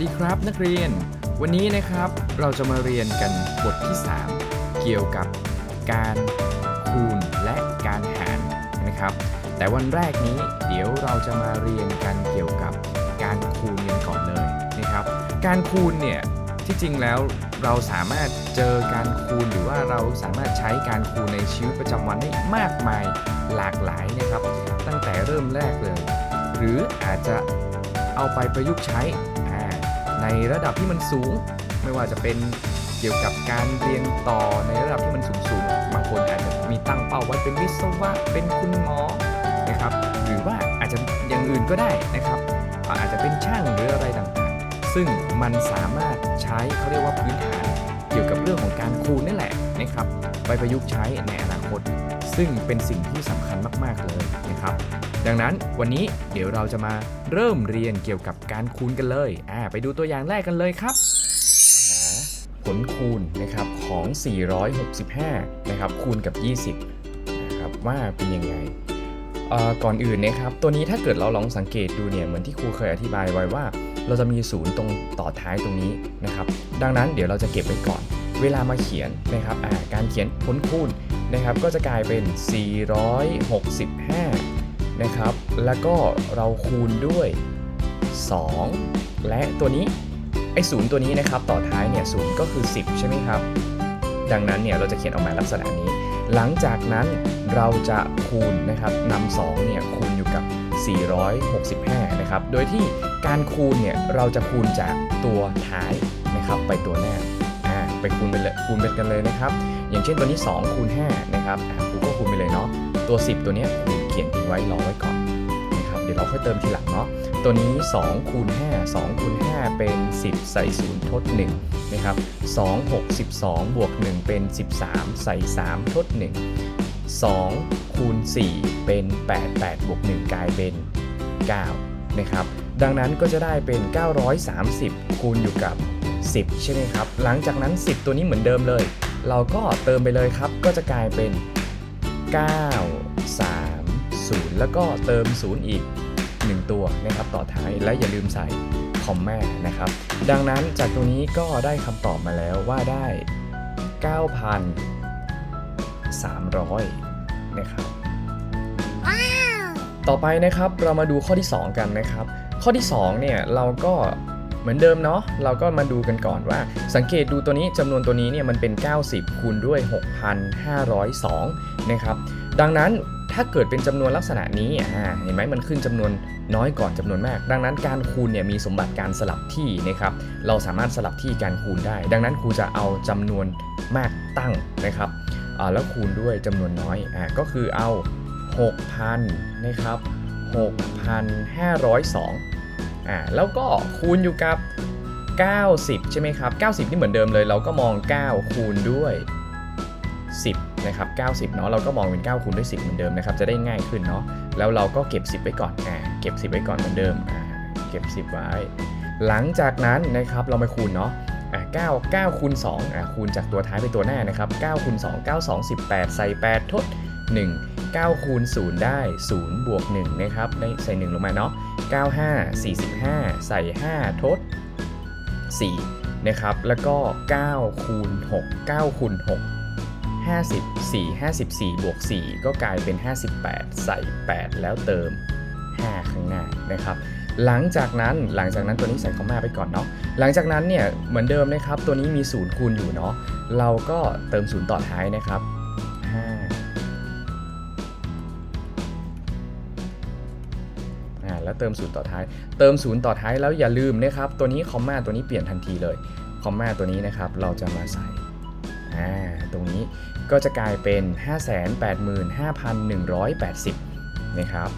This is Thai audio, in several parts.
สวัสดีครับนักเรียน วันนี้นะครับเราจะมาเรียนกันบทที่ 3 เกี่ยวกับการคูณและการหารนะครับ แต่วันแรกนี้เดี๋ยวเราจะมาเรียนกันเกี่ยวกับการคูณกันก่อนเลยนะครับ การคูณเนี่ยที่จริงแล้วเราสามารถเจอการคูณหรือว่าเราสามารถใช้การคูณในชีวิตประจำวันได้มากมายหลากหลายนะครับ ตั้งแต่เริ่มแรกเลย หรืออาจจะเอาไปประยุกต์ใช้ ในระดับที่มันสูง ไม่ว่าจะเป็นเกี่ยวกับการเรียนต่อในระดับที่มันสูงสูงๆบางคนอาจจะมีตั้งเป้าไว้เป็นวิศวะเป็นคุณหมอนะครับหรือว่าอาจจะอย่างอื่นก็ได้นะครับ อาจจะเป็นช่างหรืออะไรต่างๆ ซึ่งมันสามารถใช้เขาเรียกว่าพื้นฐานเกี่ยวกับเรื่องของการคูณนี่แหละนะครับไปประยุกต์ใช้ในอนาคต ซึ่งเป็นสิ่งที่สำคัญมากๆเลยนะครับ ดังนั้นวันนี้เดี๋ยวเราจะมาเริ่มเรียนเกี่ยวกับการคูณกันเลยอ่าไปดูตัวอย่างแรกกันเลยครับผลคูณนะครับของ 465 นะครับคูณกับ 20 นะครับว่าเป็นยังไงก่อนอื่นนะครับตัวนี้ถ้าเกิดเราลองสังเกตดูเนี่ยเหมือนที่ครูเคยอธิบายไว้ว่า เราจะมีศูนย์ตรงต่อท้ายตรงนี้นะครับ ดังนั้นเดี๋ยวเราจะเก็บไว้ก่อน เวลามาเขียนนะครับการเขียนผลคูณนะครับก็จะกลายเป็น 465 นะครับ แล้วก็เราคูณด้วย 2 และตัวนี้ไอ้ศูนย์ตัวนี้นะครับต่อท้ายเนี่ยศูนย์ก็คือ 10 ใช่ไหมครับ ดังนั้นเนี่ยเราจะเขียนออกมาลักษณะนี้ หลังจากนั้นเราจะคูณนะครับนำ2เนี่ยคูณอยู่กับ 465 นะครับ โดยที่การคูณเนี่ยเราจะคูณจากตัวท้ายนะครับไปตัวหน้าอ่าไปคูณไปเลยคูณไปกันเลยนะครับ อย่างเช่นตัวนี้ 2 คูณ5นะครับอ่าครูก็คูณไปเลยเนาะตัว 10 ตัวเนี้ยครูเขียนทิ้งไว้รอไว้ก่อนนะครับเดี๋ยวเราค่อยเติมทีหลังเนาะตัวนี้2คูณ5 2คูณ5เป็น 10 ใส่0ทด1นะครับ2 6 12 บวก 1 เป็น 13 ใส่3ทด1 2คูณ4เป็น 8 8 บวก 1 กลายเป็น 9 นะครับ ดังนั้นก็จะได้เป็น 930 คูณอยู่กับ 10 ใช่ไหมครับ หลังจากนั้น 10 ตัวนี้เหมือนเดิมเลย เราก็เติมไปเลยครับ ก็จะกลายเป็น 9 3 0แล้วก็เติม0อีก 1 ตัวนะครับต่อท้ายและอย่าลืมใส่คอมแม่นะครับ ดังนั้นจากตรงนี้ก็ได้คำตอบมาแล้วว่าได้ 9,300 นะครับ ต่อไปนะครับเรามาดูข้อที่ 2 กันนะครับ ข้อที่ 2 เนี่ยเราก็เหมือนเดิมเนาะเราก็มาดูกันก่อนว่า สังเกตดูตัวนี้จำนวนตัวนี้เนี่ยมันเป็น 90 คูณด้วย 6,502 นะครับ ดังนั้น ถ้าเกิดเป็นจำนวนลักษณะนี้เห็นไหมมันขึ้นจำนวนน้อยก่อนจำนวนมาก ดังนั้นการคูณเนี่ยมีสมบัติการสลับที่นะครับเราสามารถสลับที่การคูณได้ ดังนั้นครูจะเอาจำนวนมากตั้งนะครับแล้วคูณด้วยจำนวนน้อยอก็คือเอา 6,000นะครับ6,502อ่าแล้วก็คูณอยู่กับ 90 ใช่ไหมครับ 90 นี่เหมือนเดิมเลย เราก็มอง 9 คูณด้วย 10 นะครับ90 เนาะเราก็มองเป็น 9คูณด้วย 10 เหมือนเดิมนะครับจะได้ง่ายขึ้นเนาะแล้วเราก็เก็บ 10 ไว้ก่อนอ่าเก็บ 10 ไว้ก่อนเหมือนเดิมอ่าเก็บ 10 ไว้ หลังจากนั้นนะครับเรามาคูณเนาะอ่า9 9คูณ2อ่าคูณจากตัวท้ายไปตัวหน้านะครับ9คูณ2 9 2 18 ใส่ 8 ทด 1 9คูณ0ได้0บวก1นะครับได้ใส่ 1 ลงมาเนาะ95 45 ใส่ 5 ทด 4 นะครับ แล้วก็9คูณ6 9คูณ6 54 54 บวก 4 ก็กลายเป็น 58 ใส่ 8 แล้วเติม 5 ข้างหน้านะครับ หลังจากนั้นหลังจากนั้นตัวนี้ใส่คอมมาไปก่อนเนาะหลังจากนั้นเนี่ยเหมือนเดิมนะครับ ตัวนี้มี0คูณอยู่เนาะเราก็เติม0ต่อท้ายนะครับ5อ่าแล้วเติม0ต่อท้าย เติม0ต่อท้ายแล้วอย่าลืมนะครับ ตัวนี้คอมมาตัวนี้เปลี่ยนทันทีเลย คอมมาตัวนี้นะครับ เราจะมาใส่ ตรงนี้ก็จะกลายเป็น 585,180 นะครับ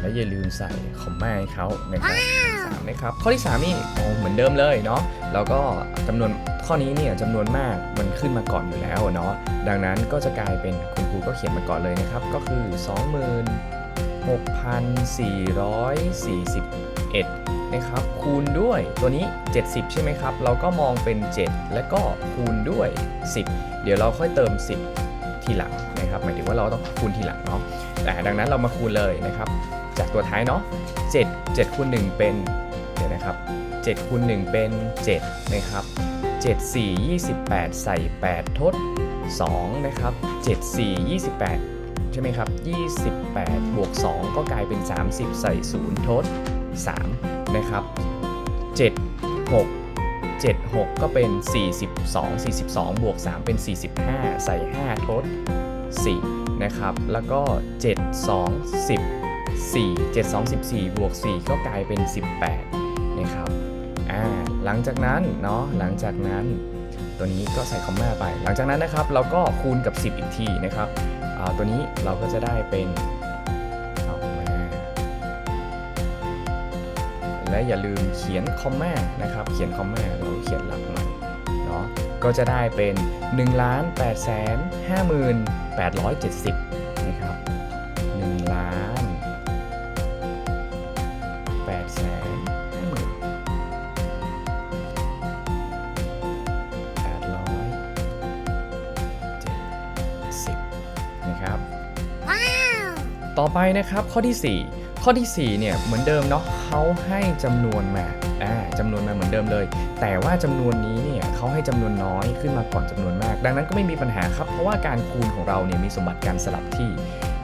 และอย่าลืมใส่คอมมาให้เขานะครับสามนะครับ ข้อที่ 3 นี่โอ้เหมือนเดิมเลยเนาะ แล้วก็จำนวน ข้อนี้เนี่ยจำนวนมากมันขึ้นมาก่อนอยู่แล้วเนาะดังนั้นก็จะกลายเป็นคุณครูก็เขียนมาก่อนเลยนะครับ ก็คือ 26,441 นะครับ คูณด้วยตัวนี้ 70 ใช่ไหมครับ เราก็มองเป็น 7 แล้วก็คูณด้วย 10 เดี๋ยวเราค่อยเติม 10 ทีหลังนะครับ หมายถึงว่าเราต้องคูณทีหลังเนาะแต่ดังนั้นเรามาคูณเลยนะครับ จากตัวท้ายเนาะ7 7คูณ1เป็นเดี๋ยวนะครับ7คูณ1เป็น 7 นะครับ 7 4 28 ใส่ 8 ทด 2 นะครับ 7 4 28 ใช่ไหมครับ 28 บวก 2 ก็กลายเป็น 30 ใส่ 0 ทด 3 นะครับ 7 6 7 6 ก็เป็น 42 42 บวก 3 เป็น 45 ใส่ 5 ทด 4 นะครับ แล้วก็ 7 2 10 4 7 2 14 บวก 4 ก็กลายเป็น 18 นะครับ อ่าหลังจากนั้นเนาะหลังจากนั้นตัวนี้ก็ใส่คอมมาไป หลังจากนั้นนะครับเราก็คูณกับ 10 อีกทีนะครับตัวนี้เราก็จะได้เป็นเอามาและอย่าลืมเขียนคอมมานะครับ เขียนคอมมาเราเขียนหลักหน่อยเนาะก็จะได้เป็น1ล้าน8 5 8 7 0 ต่อไปนะครับข้อที่ 4 ข้อที่ 4 เนี่ยเหมือนเดิมเนาะเขาให้จำนวนมาอ่าจำนวนมาเหมือนเดิมเลย แต่ว่าจำนวนนี้เนี่ยเขาให้จำนวนน้อยขึ้นมาก่อนจำนวนมาก ดังนั้นก็ไม่มีปัญหาครับ เพราะว่าการคูณของเราเนี่ยมีสมบัติการสลับที่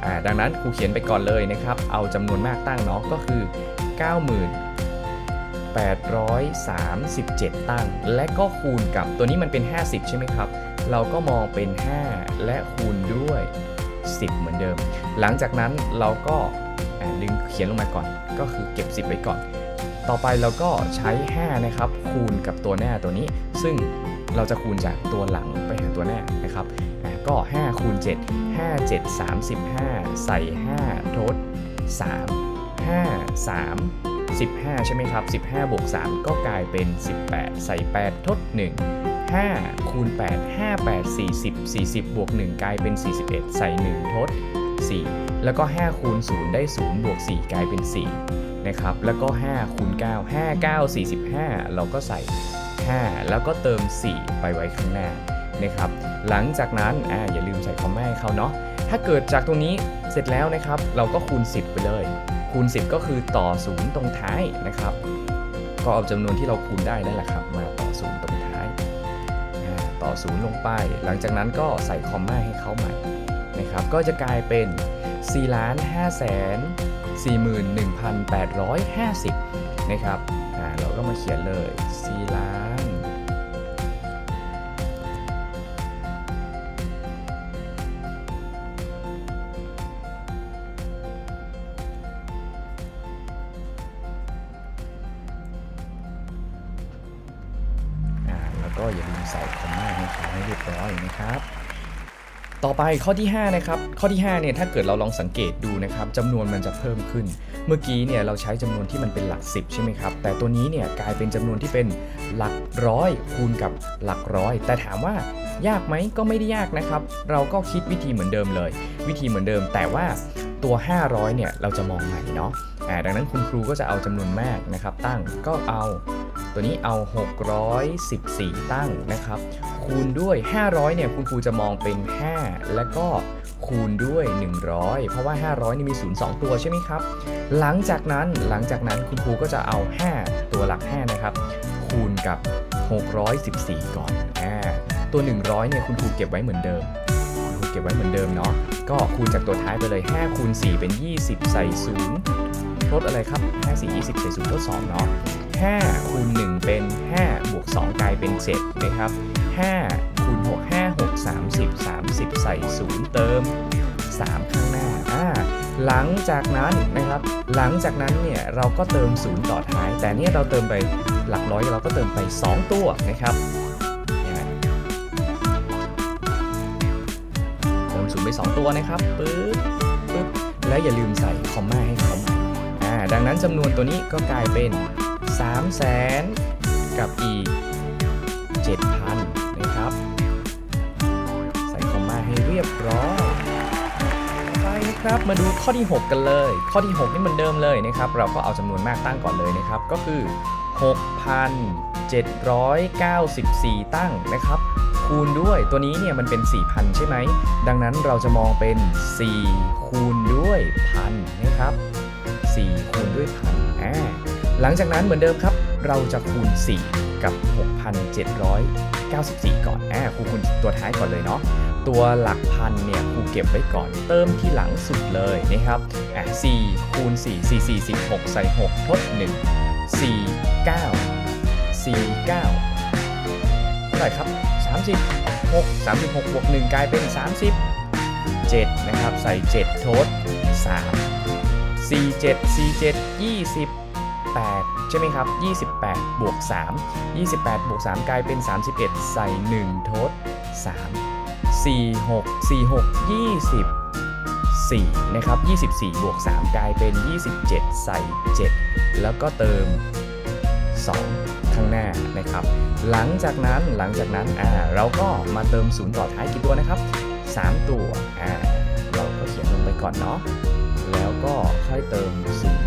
อ่าดังนั้นครูเขียนไปก่อนเลยนะครับ เอาจำนวนมากตั้งเนาะก็คือ9837 ตั้ง และก็คูณกับตัวนี้มันเป็น 50 ใช่ไหมครับ เราก็มองเป็น 5 และคูณด้วย 10 เหมือนเดิม หลังจากนั้นเราก็ดึงเขียนลงมาก่อน ก็คือเก็บ 10 ไว้ก่อน ต่อไปเราก็ใช้ 5 นะครับ คูณกับตัวหน้าตัวนี้ ซึ่งเราจะคูณจากตัวหลังไปหาตัวหน้านะครับ ก็ 5 คูณ 7 5 7 35 ใส่5ทด3 5 3 15 ใช่ไหมครับ 15 บวก 3 ก็กลายเป็น 18 ใส่ 8 ทด 1 5 คูณ 8 5 8 40 40 บวก 1 กลายเป็น 41 ใส่ 1 ทด 4 แล้วก็ 5 คูณ 0 ได้ 0 บวก 4 กลายเป็น 4 นะครับ แล้วก็ 5 คูณ 9 5 9 45 เราก็ใส่ 5 แล้วก็เติม 4 ไปไว้ข้างหน้านะครับ หลังจากนั้นอ่าอย่าลืมใส่คอมแม่เขาเนาะ ถ้าเกิดจากตรงนี้เสร็จแล้วนะครับ เราก็คูณ 10 ไปเลย คูณ 10 ก็คือต่อ0ตรงท้ายนะครับ ก็เอาจำนวนที่เราคูณได้นั่นแหละครับ มาต่อ0ตรง ท้ายอ่าต่อ0ลงไป หลังจากนั้นก็ใส่คอมมาให้เขาใหม่นะครับ ก็จะกลายเป็น4ล้าน5แสน41,850 นะครับ อ่า เราก็มาเขียนเลย ก็อย่าลืมใส่คอมมาให้เขาให้เรียบร้อยนะครับต่อไปข้อที่5นะครับข้อที่5เนี่ยถ้าเกิดเราลองสังเกตดูนะครับจำนวนมันจะเพิ่มขึ้น เมื่อกี้เนี่ยเราใช้จำนวนที่มันเป็นหลัก 10 ใช่ไหมครับ แต่ตัวนี้เนี่ยกลายเป็นจำนวนที่เป็นหลักร้อยคูณกับหลักร้อย แต่ถามว่ายากไหมก็ไม่ได้ยากนะครับ เราก็คิดวิธีเหมือนเดิมเลย วิธีเหมือนเดิม แต่ว่าตัว 500เนี่ยเราจะมองใหม่เนาะดังนั้นคุณครูก็จะเอาจำนวนมากนะครับตั้งก็เอา ตัวนี้เอา 614 ตั้งนะครับ คูณด้วย 500 เนี่ยคุณครูจะมองเป็น 5 แล้วก็คูณด้วย 100 เพราะว่า 500 นี่มี 0 2 ตัวใช่ไหมครับ หลังจากนั้นหลังจากนั้นคุณครูก็จะเอา 5 ตัวหลัก 5 นะครับ คูณกับ 614 ก่อนอ่าตัว 100 เนี่ยคุณครูเก็บไว้เหมือนเดิมคุณครูเก็บไว้เหมือนเดิมเนาะก็คูณจากตัวท้ายไปเลย 5 คูณ 4 เป็น 20 ใส่ 0 ลดอะไรครับ 5 4 20 ใส่ 0 ลด 2 เนาะ 5คูณ1เป็น 5 บวก 2 กลายเป็น 7 นะครับ5คูณ6 5 6 30 30 ใส่ 0 เติม 3 ข้างหน้าอ่าหลังจากนั้นนะครับ หลังจากนั้นเนี่ยเราก็เติม 0 ต่อท้าย แต่นี่เราเติมไปหลักร้อยเราก็เติมไป 2 ตัวนะครับเนี่ยนะเติม0ไป 2 ตัวนะครับปึ๊บปึ๊บและอย่าลืมใส่คอมมาให้เขาหม่อ่าดังนั้นจำนวนตัวนี้ก็กลายเป็น 3 0 0แสนกับอีก 7,000 นะครับ ใส่คอมมาให้เรียบร้อยไปนะครับมาดูข้อที่ 6 กันเลย ข้อที่ 6 นี่เหมือนเดิมเลยนะครับ เราก็เอาจำนวนมากตั้งก่อนเลยนะครับ ก็คือ 6,794 ตั้งนะครับคูณด้วยตัวนี้เนี่ยมันเป็น 4,000 ใช่ไหม ดังนั้นเราจะมองเป็น 4 คูณด้วยพันนะครับ 4 คูณด้วยพันอ่า หลังจากนั้นเหมือนเดิมครับ เราจะคูณ 4 กับ 6,794 ก่อนแอ่าครูคูณตัวท้ายก่อนเลยเนาะตัวหลักพันเนี่ยครูเก็บไว้ก่อนเติมที่หลังสุดเลยนะครับอะ4คูณ4 4 4 16 ใส่ 6 ทด 1 4 9 4 9เท่าไหร่ครับ 36 36 บวก 1 กลายเป็น30 7นะครับ ใส่7ทด3 4 7 4 7 20 28 ใช่ไหมครับ 28 บวก 3 28 บวก 3 กลายเป็น 31 ใส่ 1 ทด 3 4 6 4 6 20 4นะครับ24 บวก 3 กลายเป็น 27 ใส่ 7 แล้วก็เติม 2 ข้างหน้านะครับ หลังจากนั้นหลังจากนั้นอ่าเราก็มาเติมศูนย์ต่อท้ายกี่ตัวนะครับ 3 ตัวอ่าเราก็เขียนลงไปก่อนเนาะแล้วก็ค่อยเติมศูน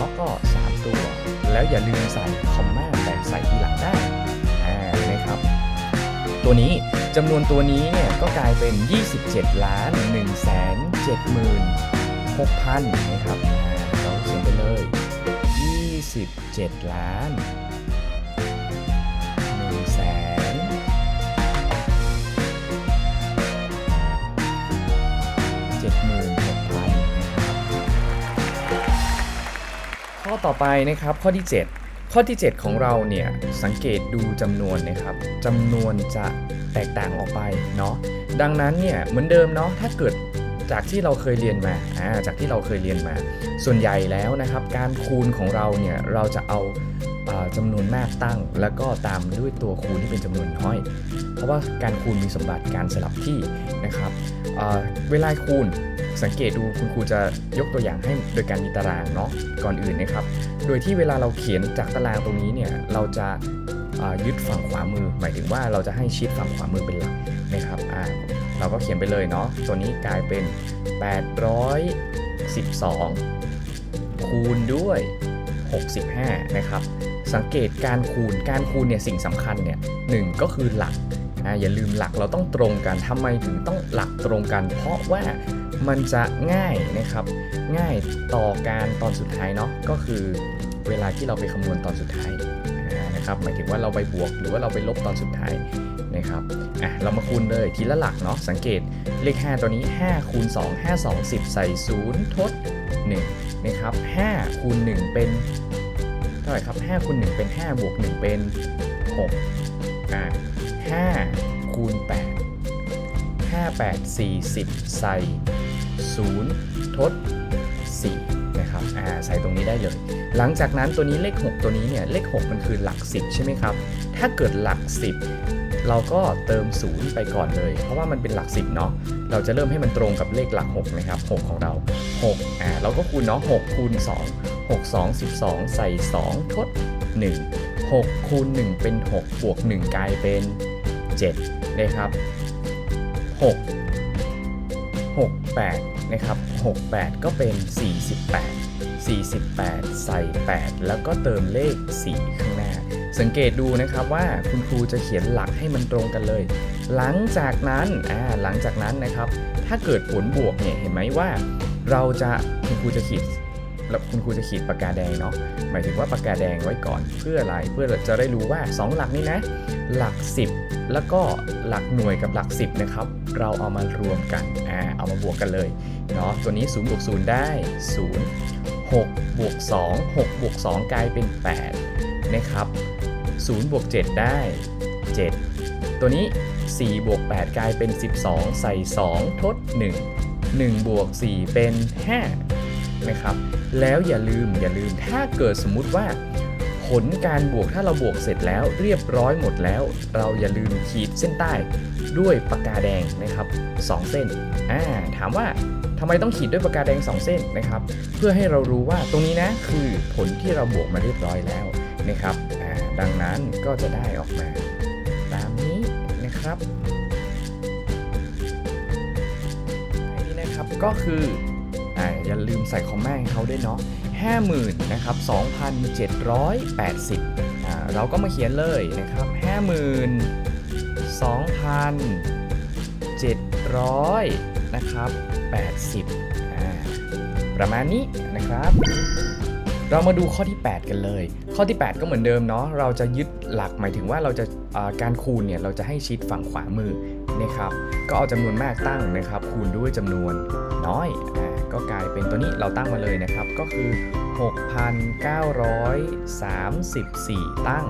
หลักพันเนาะก็ 3 ตัว แล้วอย่าลืมใส่คอมมาแต่ใส่ทีหลังได้นะครับ ตัวนี้จำนวนตัวนี้เนี่ยก็กลายเป็น 27 ล้าน1แสน76,000นะครับเราเขียนไปเลย 27 ล้าน ข้อต่อไปนะครับข้อที่ 7 ข้อที่ 7 ของเราเนี่ยสังเกตดูจำนวนนะครับจำนวนจะแตกต่างออกไปเนาะดังนั้นเนี่ยเหมือนเดิมเนาะถ้าเกิดจากที่เราเคยเรียนมาอ่าจากที่เราเคยเรียนมา ส่วนใหญ่แล้วนะครับ การคูณของเราเนี่ยเราจะเอาจำานวนมากตั้ง แล้วก็ตามด้วยตัวคูณที่เป็นจำนวนน้อย เพราะว่าการคูณมีสมบัติการสลับที่นะครับเวลาคูณ สังเกตดูคุณครูจะยกตัวอย่างให้โดยการมีตารางเนาะก่อนอื่นนะครับ โดยที่เวลาเราเขียนจากตารางตรงนี้เนี่ยเราจะยึดฝั่งขวามือ หมายถึงว่าเราจะให้ชิดฝั่งขวามือเป็นหลักนะครับอ่าเราก็เขียนไปเลยเนาะตัวนี้กลายเป็น 812 คูณด้วย 65 นะครับ สังเกตการคูณการคูณเนี่ยสิ่งสำคัญเนี่ยหนึ่งก็คือหลักอ่าอย่าลืมหลักเราต้องตรงกันทำไมถึงต้องหลักตรงกัน เพราะว่า มันจะง่ายนะครับ ง่ายต่อการตอนสุดท้ายเนาะก็คือเวลาที่เราไปคำนวณตอนสุดท้ายนะครับหมายถึงว่าเราไปบวกหรือว่าเราไปลบตอนสุดท้ายนะครับอะเรามาคูณเลยทีละหลักเนาะสังเกตเลข 5 ตัวนี้ 5 คูณ 2 5 2 10 ใส่ 0 ทด 1 นะครับ5คูณ 1 เป็น เท่าไหร่ครับ5คูณ 1 เป็น 5 บวก 1 เป็น 6อ่า5คูณ 8 5 8 40 ใส่ 0ทด4นะครับอ่าใส่ตรงนี้ได้เลย หลังจากนั้นตัวนี้เลข 6 ตัวนี้เนี่ยเลข 6 มันคือหลัก 10 ใช่ไหมครับ ถ้าเกิดหลัก 10 เราก็เติม 0 ไปก่อนเลย เพราะว่ามันเป็นหลัก 10 เนาะเราจะเริ่มให้มันตรงกับเลขหลัก6นะครับ6ของเรา6อ่าเราก็คูณเนาะ6คูณ 2 6 2 12 ใส่ 2 ทด 1 6คูณ1เป็น 6 บวก 1 กลายเป็น 7 นะครับ 6 6 8 นะครับ 6 8 ก็เป็น 48 48 ใส่ 8 แล้วก็เติมเลข 4 ข้างหน้า สังเกตดูนะครับว่าคุณครูจะเขียนหลักให้มันตรงกันเลย หลังจากนั้นอ่าหลังจากนั้นนะครับ ถ้าเกิดผลบวกเนี่ยเห็นไหมว่า เราจะคุณครูจะขีด แล้วคุณครูจะขีดปากกาแดงเนาะหมายถึงว่าปากกาแดงไว้ก่อนเพื่ออะไรเพื่อเราจะได้รู้ว่า 2 หลักนี้นะ หลัก 10 แล้วก็หลักหน่วยกับหลัก 10นะครับเราเอามารวมกันอ่าเอามาบวกกันเลยเนาะตัวนี้0บวก0ได้0 6บวก2 6บวก2กลายเป็น8นะครับ0บวก7ได้ 7 ตัวนี้4บวก8กลายเป็น 12 ใส่ 2 ทด 1 1บวก4เป็น 5 นะครับ แล้วอย่าลืมอย่าลืมถ้าเกิดสมมุติว่า ผลการบวกถ้าเราบวกเสร็จแล้วเรียบร้อยหมดแล้ว เราอย่าลืมขีดเส้นใต้ด้วยปากกาแดงนะครับ 2 เส้นอ่าถามว่าทำไมต้องขีดด้วยปากกาแดง 2 เส้นนะครับ เพื่อให้เรารู้ว่าตรงนี้นะคือผลที่เราบวกมาเรียบร้อยแล้วนะครับอ่าดังนั้นก็จะได้ออกมา ตามนี้นะครับนี่นะครับก็คือ อ่าอย่าลืมใส่คอมแม่ให้เขาด้วยเนาะ50,000นะครับ2,780อ่าเราก็มาเขียนเลยนะครับ52,700นะครับ80อ่าประมาณนี้นะครับเรามาดูข้อที่ 8 กันเลย ข้อที่ 8 ก็เหมือนเดิมเนาะ เราจะยึดหลักหมายถึงว่าเราจะาการคูณเนี่ยเราจะให้ชิดฝั่งขวามือนะครับ ก็เอาจำนวนมากตั้งนะครับ คูณด้วยจำนวนน้อยอ่า ก็กลายเป็นตัวนี้เราตั้งมาเลยนะครับ ก็คือ 6,934 ตั้ง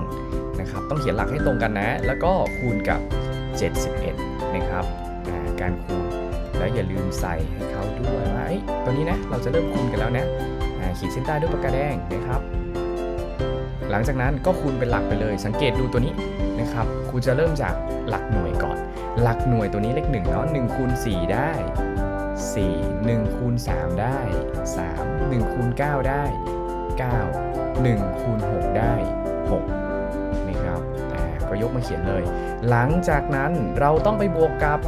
นะครับ ต้องเขียนหลักให้ตรงกันนะ แล้วก็คูณกับ 71 นะครับการคูณ แล้วอย่าลืมใส่ให้เขาด้วยว่าเอ้ตัวนี้นะ เราจะเริ่มคูณกันแล้วนะขีดเส้นใต้ด้วยปากกาแดงนะครับ หลังจากนั้นก็คูณเป็นหลักไปเลย สังเกตดูตัวนี้นะครับครูจะเริ่มจากหลักหน่วยก่อน หลักหน่วยตัวนี้เลข1เนาะ1คูณ4ได้ 4 1คูณ3ได้ 3 1คูณ9ได้ 9 1คูณ6ได้6นะครับอ่าก็ยกมาเขียนเลย หลังจากนั้นเราต้องไปบวกกับ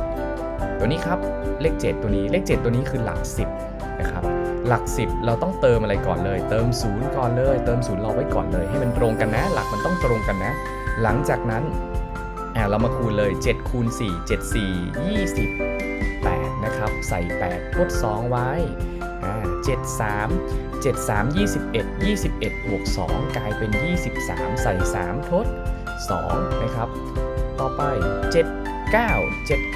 ตัวนี้ครับเลข 7 ตัวนี้เลข 7 ตัวนี้คือหลัก 10นะครับหลัก 10 เราต้องเติมอะไรก่อนเลย เติม 0 ก่อนเลย เติม0เราไว้ก่อนเลย ให้มันตรงกันนะ หลักมันต้องตรงกันนะ หลังจากนั้นอ่าเรามาคูณเลย7คูณ4 7 4 28 นะครับ ใส่8ทด2 ไว้7 3 7 3 21 21 บวก 2 กลายเป็น 23 ใส่ 3 ทด 2 นะครับ ต่อไป 7 9 79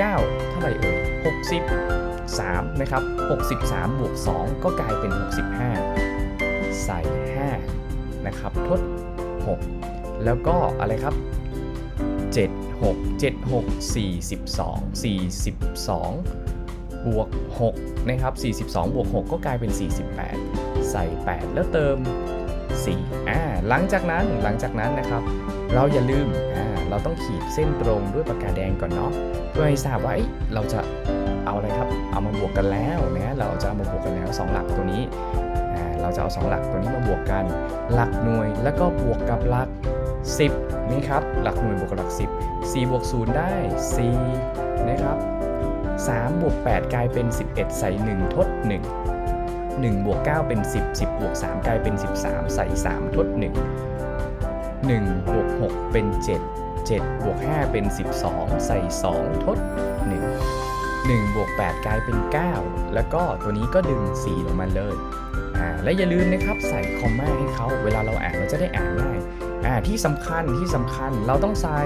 เท่าไหร่เอ่ย63 นะครับ 63 บวก 2 ก็กลายเป็น 65 ใส่ 5 นะครับ ทด 6 แล้วก็อะไรครับ 7 6 7 6 42 42 บวก6นะครับ42บวก6ก็กลายเป็น 48 ใส่ 8 แล้วเติม4อ่าหลังจากนั้นหลังจากนั้นนะครับ เราอย่าลืมอ่าเราต้องขีดเส้นตรงด้วยปากกาแดงก่อนเนาะเพื่อให้ทราบว่าเอ้เราจะเอาอะไรครับ เอามาบวกกันแล้วนะเราจะเอามาบวกกันแล้ว 2 หลักตัวนี้อ่าเราจะเอา 2 หลักตัวนี้มาบวกกัน หลักหน่วยแล้วก็บวกกับหลัก 10นี่ครับหลักหน่วยบวกกับหลัก 10 4บวก0ได้ 4 3บวก8กลายเป็น 11 ใส่ 1 ทด 1 1บวก9เป็น 10 10บวก3กลายเป็น 13 ใส่ 3 ทด 1 1บวก6เป็น 7 7บวก5เป็น 12 ใส่ 2 ทด 1 1บวก8กลายเป็น 9 แล้วก็ตัวนี้ก็ดึง 4 ลงมาเลยอ่าและอย่าลืมนะครับใส่คอมมาให้เขาเวลาเราอ่านเราจะได้อ่านง่ายอ่าที่สำคัญที่สำคัญเราต้องใส่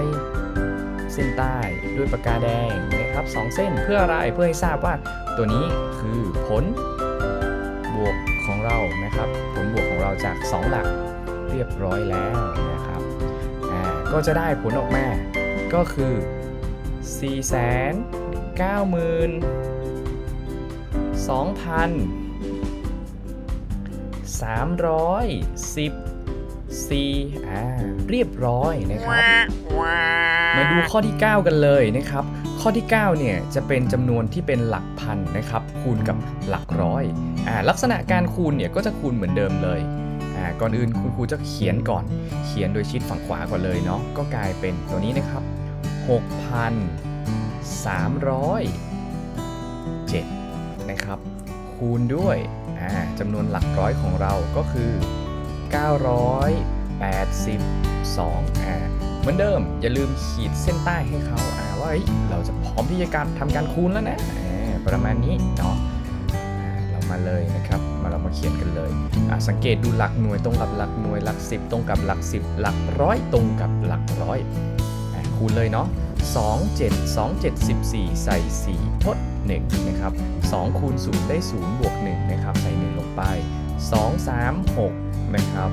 เส้นใต้ด้วยปากกาแดง ครับสองเส้นเพื่ออะไรเพื่อให้ทราบว่าตัวนี้คือผลบวกของเรานะครับ ผลบวกของเราจาก 2 หลักเรียบร้อยแล้วนะครับอ่าก็จะได้ผลออกมาก็คือ 4 9 0 0 0 2,314อ่าเรียบร้อยนะครับ มาดูข้อที่ 9 กันเลยนะครับ ข้อที่9เนี่ยจะเป็นจำนวนที่เป็นหลักพันนะครับคูณกับหลักร้อยอ่าลักษณะการคูณเนี่ยก็จะคูณเหมือนเดิมเลยอ่าก่อนอื่นคุณครูจะเขียนก่อน เขียนโดยชิดฝั่งขวาก่อนเลยเนาะก็กลายเป็นตัวนี้นะครับ6,307นะครับคูณด้วยอ่าจำนวนหลักร้อยของเราก็คือ 982อ่าเหมือนเดิมอย่าลืมขีดเส้นใต้ให้เขา ว่าเราจะพร้อมที่จะการทำการคูณแล้วนะประมาณนี้เนาะเรามาเลยนะครับ มาเรามาเขียนกันเลย สังเกตดูหลักหน่วยตรงกับหลักหน่วยหลัก 10 ตรงกับหลัก 10 หลักร้อยตรงกับหลักร้อยคูณเลยเนาะ2 7 2 7 14 ใส่ 4 ทด 1 นะครับ 2 คูณ 0 ได้ 0 บวก 1 นะครับ ใส่ 1 ลงไป 2 3 6 นะครับ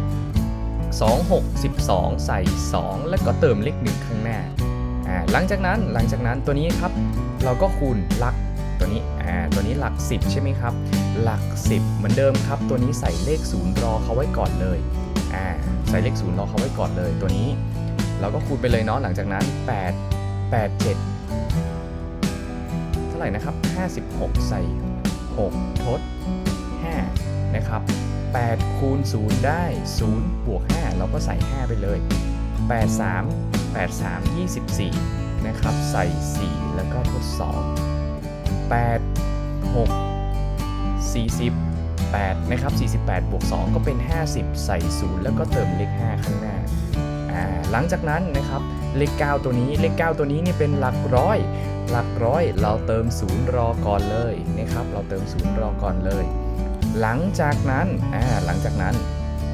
2 6 12 ใส่ 2 แล้วก็เติมเลข 1 ข้างหน้า อ่าหลังจากนั้นหลังจากนั้นตัวนี้ครับ เราก็คูณหลักตัวนี้อ่าตัวนี้หลัก 10 ใช่ไหมครับ หลัก 10 เหมือนเดิมครับ ตัวนี้ใส่เลข0รอเขาไว้ก่อนเลยอ่าใส่เลข0รอเขาไว้ก่อนเลย ตัวนี้ เราก็คูณไปเลยเนาะหลังจากนั้น 8 8 7 เท่าไหร่นะครับ 56 ใส่ 6 ทด 5 นะครับ8คูณ0ได้ 0 บวก 5 เราก็ใส่ 5 ไปเลย 8 3 8 3 24 นะครับ ใส่ 4 แล้วก็ทด2 8 6 48นะครับ 48 บวก 2 ก็เป็น 50 ใส่ 0 แล้วก็เติมเลข 5 ข้างหน้าอ่าหลังจากนั้นนะครับ เลข 9 ตัวนี้ เลข 9 ตัวนี้นี่เป็นหลักร้อย หลักร้อย เราเติม 0 รอก่อนเลยนะครับ เราเติม 0 รอก่อนเลย หลังจากนั้นอ่าหลังจากนั้น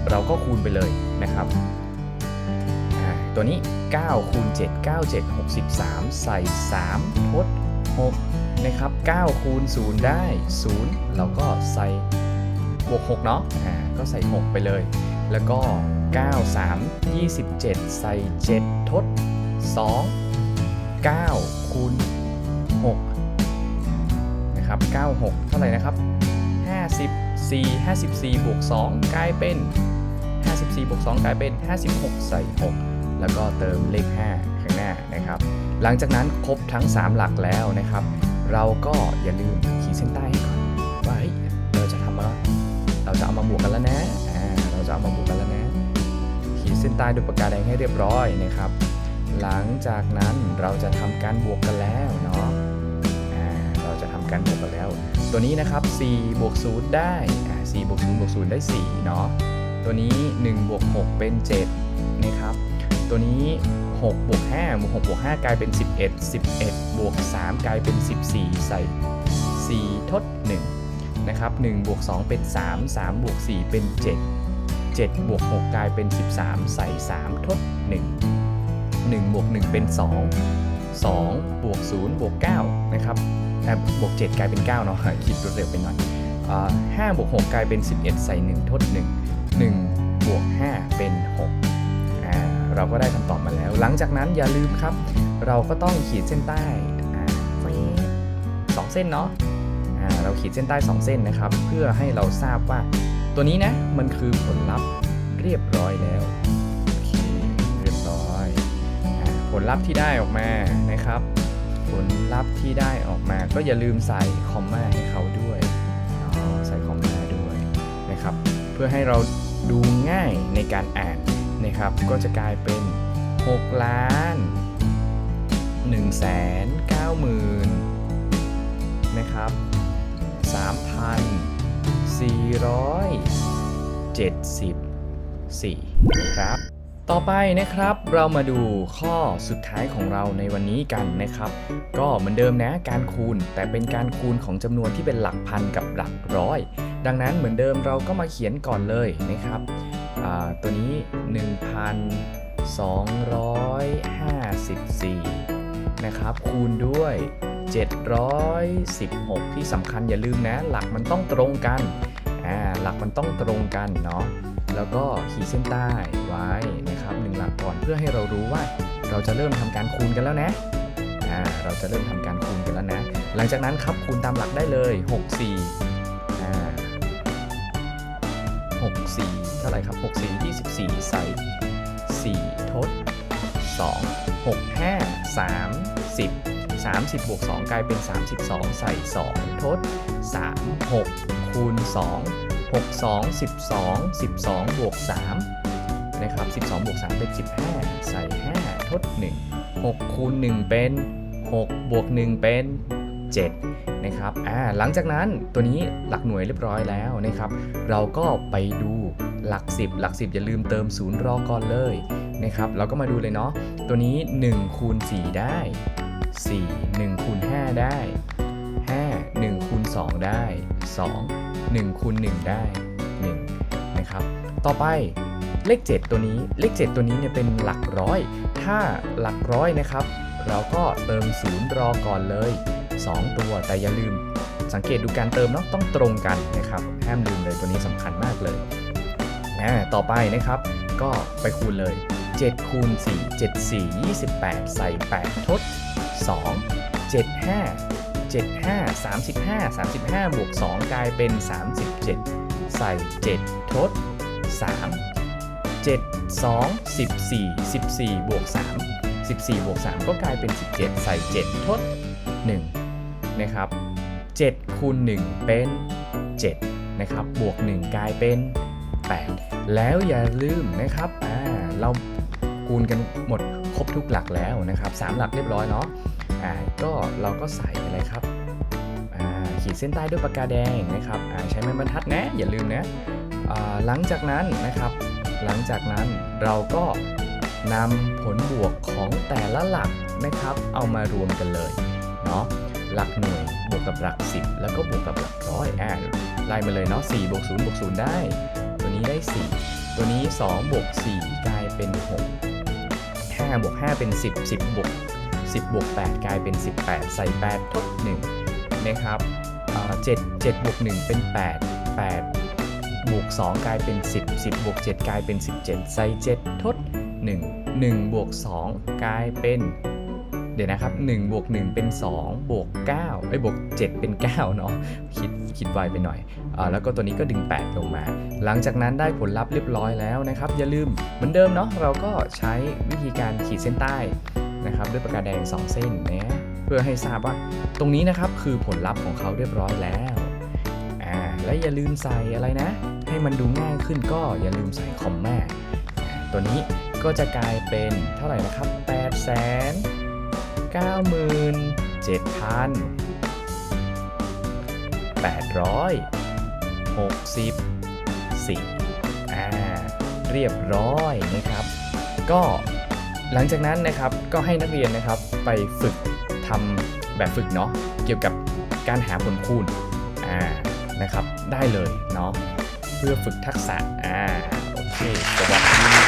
เราก็คูณไปเลยนะครับ ตัวนี้9คูณ7 9 7 63 ใส่ 3 ทด 6 นะครับ9คูณ0ได้0เราก็ใส่บวก6เนาะอ่าก็ใส่ 6 ไปเลย แล้วก็ 9 3 27 ใส่ 7 ทด 2 9คูณ6นะครับ96 เท่าไหร่นะครับ 54 54 บวก 2 กลายเป็น 54 บวก 2 กลายเป็น 56 ใส่ 6 แล้วก็เติมเลข 5 ข้างหน้านะครับ หลังจากนั้นครบทั้ง 3 หลักแล้วนะครับ เราก็อย่าลืมขีดเส้นใต้ให้ก่อนว่าเฮ้ยเราจะทำอะไรเราจะเอามาบวกกันแล้วนะเราจะเอามาบวกกันแล้วนะ ขีดเส้นใต้ด้วยปากกาแดงให้เรียบร้อยนะครับ หลังจากนั้นเราจะทำการบวกกันแล้วเนาะเราจะทำการบวกกันแล้ว ตัวนี้นะครับ4บวก0ได้4บวก0บวก0ได้4เนาะตัวนี้1บวก6เป็น7นะครับ ตัวนี้6บวก5บวก6บวก5กลายเป็น 11 11 บวก 3 กลายเป็น 14 ใส่ 4 ทด 1 นะครับ1บวก 2 เป็น 3 3 บวก 4 เป็น 7 7 บวก 6 กลายเป็น 13 ใส่ 3 ทด 1 1 บวก 1 เป็น 2 2 บวก 0 บวก 9 นะครับอ่บวก 7 กลายเป็น 9 เนาะคิดรวดเร็วไปหน่อย5บวก 6 กลายเป็น 11 ใส่ 1 ทด 1 1 บวก 5 เป็น 6 เราก็ได้คำตอบมาแล้ว หลังจากนั้นอย่าลืมครับ เราก็ต้องขีดเส้นใต้สองเส้นเนาะอ่าเราขีดเส้นใต้ 2 เส้นนะครับ เพื่อให้เราทราบว่า ตัวนี้นะมันคือผลลัพธ์เรียบร้อยแล้วเเรียบร้อยอผลลัพธ์ที่ได้ออกมานะครับ ผลลัพธ์ที่ได้ออกมา ก็อย่าลืมใส่คอมมาให้เขาด้วยใส่คอมมาด้วยนะครับ เพื่อให้เราดูง่ายในการอ่าน นะครับ ก็จะกลายเป็น 6 ล้าน1แสน9หมื่นนะครับ 3,474นะครับ ต่อไปนะครับเรามาดูข้อสุดท้ายของเราในวันนี้กันนะครับ ก็เหมือนเดิมนะการคูณ แต่เป็นการคูณของจำนวนที่เป็นหลักพันกับหลักร้อย ดังนั้นเหมือนเดิมเราก็มาเขียนก่อนเลยนะครับ ตัวนี้ 1,254 นะครับ คูณด้วย 716 ที่สำคัญอย่าลืมนะ หลักมันต้องตรงกันอ่าหลักมันต้องตรงกันเนาะ แล้วก็ขีดเส้นใต้ไว้นะครับหนึ่งหลักก่อนเพื่อให้เรารู้ว่าเราจะเริ่มทำการคูณกันแล้วนะอ่าเราจะเริ่มทำการคูณกันแล้วนะ หลังจากนั้นครับคูณตามหลักได้เลย 6 4อ่า6 4 ท่าไหร่ครับ6 4 24 ใส่ 4 ทด 2 6 5 30 30 บวก 2 กลายเป็น 32 ใส่ 2 ทด 3 6 คูณ 2 6 2 12 12 บวก 3 นะครับ 12 บวก 3 เป็น 15 ใส่ 5 ทด 1 6 คูณ 1 เป็น 6 บวก 1 เป็น 7 นะครับ อ่า หลังจากนั้นตัวนี้หลักหน่วยเรียบร้อยแล้วนะครับ เราก็ไปดู หลัก 10 หลัก 10 อย่าลืมเติม0รอก่อนเลยนะครับเราก็มาดูเลยเนาะตัวนี้1คูณ4ได้ 4 1คูณ5ได้ 5 1คูณ2ได้ 2 1คูณ1ได้1นะครับต่อไปเลข 7 ตัวนี้เลข 7 ตัวนี้เนี่ยเป็นหลักร้อย ถ้าหลักร้อยนะครับ เราก็เติม0รอก่อนเลย 2 ตัวแต่อย่าลืมสังเกตดูการเติมเนาะต้องตรงกันนะครับห้ามลืมเลยตัวนี้สำคัญมากเลย อ่าต่อไปนะครับ ก็ไปคูณเลย 7 คูณ 4 7 4 28 ใส่ 8 ทด 2 7 5 75 35 35 บวก 2 กลายเป็น 37 ใส่ 7 ทด 3 7 2 14 14 บวก 3 14 บวก 3 ก็กลายเป็น 17 ใส่ 7 ทด 1 นะครับ7คูณ 1 เป็น 7 นะครับ บวก 1 กลายเป็น 8 แล้วอย่าลืมนะครับอ่าเราคูณกันหมดครบทุกหลักแล้วนะครับ 3 หลักเรียบร้อยเนาะอ่าก็เราก็ใส่อะไรครับอ่าขีดเส้นใต้ด้วยปากกาแดงนะครับอ่าใช้ไม้บรรทัดนะอย่าลืมนะอ่าหลังจากนั้นนะครับ หลังจากนั้นเราก็นำผลบวกของแต่ละหลักนะครับ เอามารวมกันเลยเนาะหลักหน่วยบวกกับหลัก 10 แล้วก็บวกกับหลักร้อยอ่าไล่มาเลยเนาะ4บวก0บวก0ได้ ได้4ตัวนี้2บวก4กลายเป็น 6 5บวก5เป็น 10 10บวก10บวก8กลายเป็น 18 ใส่ 8ทด1นะครับ7 7บวก1เป็น 8 8บวก2กลายเป็น 10 10บวก7กลายเป็น 17 ใส่ 7 ทด 1 1บวก2กลายเป็น เดี๋ยวนะครับ1บวก1เป็น2บวก9ไอ้ยบวก7เป็น9เนาะคิดคิดไวไปหน่อยอาแล้วก็ตัวนี้ก็ดึง 8 ลงมา หลังจากนั้นได้ผลลัพธ์เรียบร้อยแล้วนะครับ อย่าลืมเหมือนเดิมเนาะเราก็ใช้วิธีการขีดเส้นใต้นะครับด้วยปากกาแดง 2 เส้นนะเพื่อให้ทราบว่าตรงนี้นะครับคือผลลัพธ์ของเขาเรียบร้อยแล้วอ่าและอย่าลืมใส่อะไรนะ ให้มันดูง่ายขึ้นก็อย่าลืมใส่คอมมาอ่าตัวนี้ก็จะกลายเป็นเท่าไหร่นะครับ8 0 0 0 0 97,864อ่าเรียบร้อยนะครับ ก็หลังจากนั้นนะครับก็ให้นักเรียนนะครับไปฝึกทำแบบฝึกเนาะเกี่ยวกับการหาผลคูณอ่านะครับได้เลยเนาะเพื่อฝึกทักษะอ่าโอเคสวัสดี